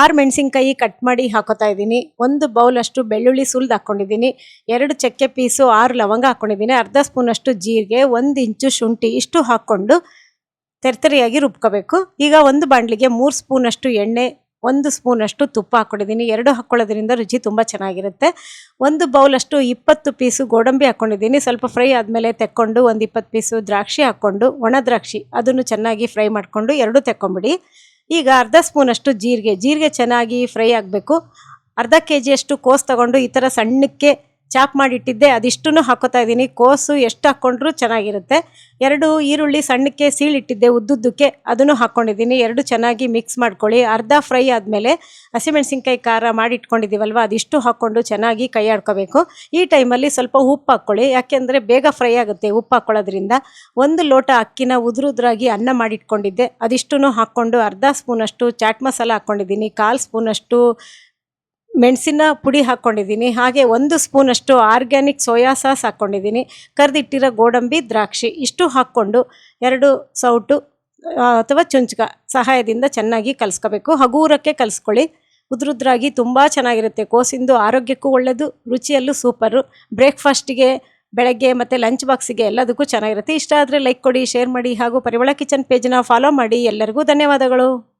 ಆರು ಮೆಣಸಿನ್ಕಾಯಿ ಕಟ್ ಮಾಡಿ ಹಾಕೋತಾ ಇದ್ದೀನಿ. ಒಂದು ಬೌಲಷ್ಟು ಬೆಳ್ಳುಳ್ಳಿ ಸುಲ್ದು ಹಾಕ್ಕೊಂಡಿದ್ದೀನಿ ಎರಡು ಚಕ್ಕೆ ಪೀಸು ಆರು ಲವಂಗ ಹಾಕ್ಕೊಂಡಿದ್ದೀನಿ ಅರ್ಧ ಸ್ಪೂನಷ್ಟು ಜೀರಿಗೆ, ಒಂದು ಇಂಚು ಶುಂಠಿ ಇಷ್ಟು ಹಾಕ್ಕೊಂಡು ತೆರ್ತರಿಯಾಗಿ ರುಬ್ಕೋಬೇಕು. ಈಗ ಒಂದು ಬಾಣಲಿಗೆ ಮೂರು ಸ್ಪೂನಷ್ಟು ಎಣ್ಣೆ, ಒಂದು ಸ್ಪೂನಷ್ಟು ತುಪ್ಪ ಹಾಕ್ಕೊಂಡಿದ್ದೀನಿ ಎರಡು ಹಾಕ್ಕೊಳ್ಳೋದ್ರಿಂದ ರುಚಿ ತುಂಬ ಚೆನ್ನಾಗಿರುತ್ತೆ. ಒಂದು ಬೌಲಷ್ಟು ಇಪ್ಪತ್ತು ಪೀಸು ಗೋಡಂಬಿ ಹಾಕ್ಕೊಂಡಿದ್ದೀನಿ ಸ್ವಲ್ಪ ಫ್ರೈ ಆದಮೇಲೆ ತೆಕ್ಕೊಂಡು ಒಂದು ಇಪ್ಪತ್ತು ಪೀಸು ದ್ರಾಕ್ಷಿ ಹಾಕ್ಕೊಂಡು ಒಣ ದ್ರಾಕ್ಷಿ, ಅದನ್ನು ಚೆನ್ನಾಗಿ ಫ್ರೈ ಮಾಡಿಕೊಂಡು ಎರಡೂ ತೆಕ್ಕೊಂಬಿಡಿ. ಈಗ ಅರ್ಧ ಸ್ಪೂನಷ್ಟು ಜೀರಿಗೆ ಜೀರಿಗೆ ಚೆನ್ನಾಗಿ ಫ್ರೈ ಆಗಬೇಕು. ಅರ್ಧ ಕೆ ಜಿಯಷ್ಟು ಕೋಸು ತಗೊಂಡು ಈ ಥರ ಸಣ್ಣಕ್ಕೆ ಚಾಪ್ ಮಾಡಿಟ್ಟಿದ್ದೆ ಅದಿಷ್ಟನ್ನು ಹಾಕೋತಾ ಇದ್ದೀನಿ. ಕೋಸು ಎಷ್ಟು ಹಾಕ್ಕೊಂಡ್ರೂ ಚೆನ್ನಾಗಿರುತ್ತೆ. ಎರಡು ಈರುಳ್ಳಿ ಸಣ್ಣಕ್ಕೆ ಸೀಳಿಟ್ಟಿದ್ದೆ ಉದ್ದುದ್ದಕ್ಕೆ, ಅದನ್ನು ಹಾಕ್ಕೊಂಡಿದ್ದೀನಿ ಎರಡು ಚೆನ್ನಾಗಿ ಮಿಕ್ಸ್ ಮಾಡ್ಕೊಳ್ಳಿ. ಅರ್ಧ ಫ್ರೈ ಆದಮೇಲೆ ಹಸಿಮೆಣಸಿನ್ಕಾಯಿ ಖಾರ ಮಾಡಿಟ್ಕೊಂಡಿದ್ದೀವಲ್ವ, ಅದಿಷ್ಟು ಹಾಕ್ಕೊಂಡು ಚೆನ್ನಾಗಿ ಕೈ ಆಡ್ಕೋಬೇಕು. ಈ ಟೈಮಲ್ಲಿ ಸ್ವಲ್ಪ ಉಪ್ಪು ಹಾಕ್ಕೊಳ್ಳಿ. ಯಾಕೆಂದರೆ ಬೇಗ ಫ್ರೈ ಆಗುತ್ತೆ ಉಪ್ಪು ಹಾಕ್ಕೊಳ್ಳೋದ್ರಿಂದ ಒಂದು ಲೋಟ ಅಕ್ಕಿನ ಉದುರುದ್ರಾಗಿ ಅನ್ನ ಮಾಡಿಟ್ಕೊಂಡಿದ್ದೆ. ಅದಿಷ್ಟನ್ನು ಹಾಕ್ಕೊಂಡು ಅರ್ಧ ಸ್ಪೂನಷ್ಟು ಚಾಟ್ ಮಸಾಲ ಹಾಕ್ಕೊಂಡಿದ್ದೀನಿ ಕಾಲು ಸ್ಪೂನಷ್ಟು ಮೆಣಸಿನ ಪುಡಿ ಹಾಕ್ಕೊಂಡಿದ್ದೀನಿ. ಹಾಗೆ ಒಂದು ಸ್ಪೂನಷ್ಟು ಆರ್ಗ್ಯಾನಿಕ್ ಸೋಯಾ ಸಾಸ್ ಹಾಕ್ಕೊಂಡಿದ್ದೀನಿ. ಕರೆದಿಟ್ಟಿರೋ ಗೋಡಂಬಿ, ದ್ರಾಕ್ಷಿ ಇಷ್ಟು ಹಾಕ್ಕೊಂಡು ಎರಡು ಸೌಟು ಅಥವಾ ಚುಂಚಕ ಸಹಾಯದಿಂದ ಚೆನ್ನಾಗಿ ಕಲಿಸ್ಕೋಬೇಕು. ಹಗೂರಕ್ಕೆ ಕಲಿಸ್ಕೊಳ್ಳಿ. ಉದ್ರುದ್ರಾಗಿ ತುಂಬ ಚೆನ್ನಾಗಿರುತ್ತೆ. ಕೋಸಿಂದು ಆರೋಗ್ಯಕ್ಕೂ ಒಳ್ಳೆಯದು ರುಚಿಯಲ್ಲೂ ಸೂಪರು. ಬ್ರೇಕ್ಫಾಸ್ಟಿಗೆ, ಬೆಳಗ್ಗೆ ಮತ್ತು ಲಂಚ್ ಬಾಕ್ಸಿಗೆ ಎಲ್ಲದಕ್ಕೂ ಚೆನ್ನಾಗಿರುತ್ತೆ. ಇಷ್ಟ ಆದರೆ ಲೈಕ್ ಕೊಡಿ, ಶೇರ್ ಮಾಡಿ ಹಾಗೂ ಪರಿಮಳ ಕಿಚನ್ ಪೇಜ್ನ ಫಾಲೋ ಮಾಡಿ. ಎಲ್ಲರಿಗೂ ಧನ್ಯವಾದಗಳು.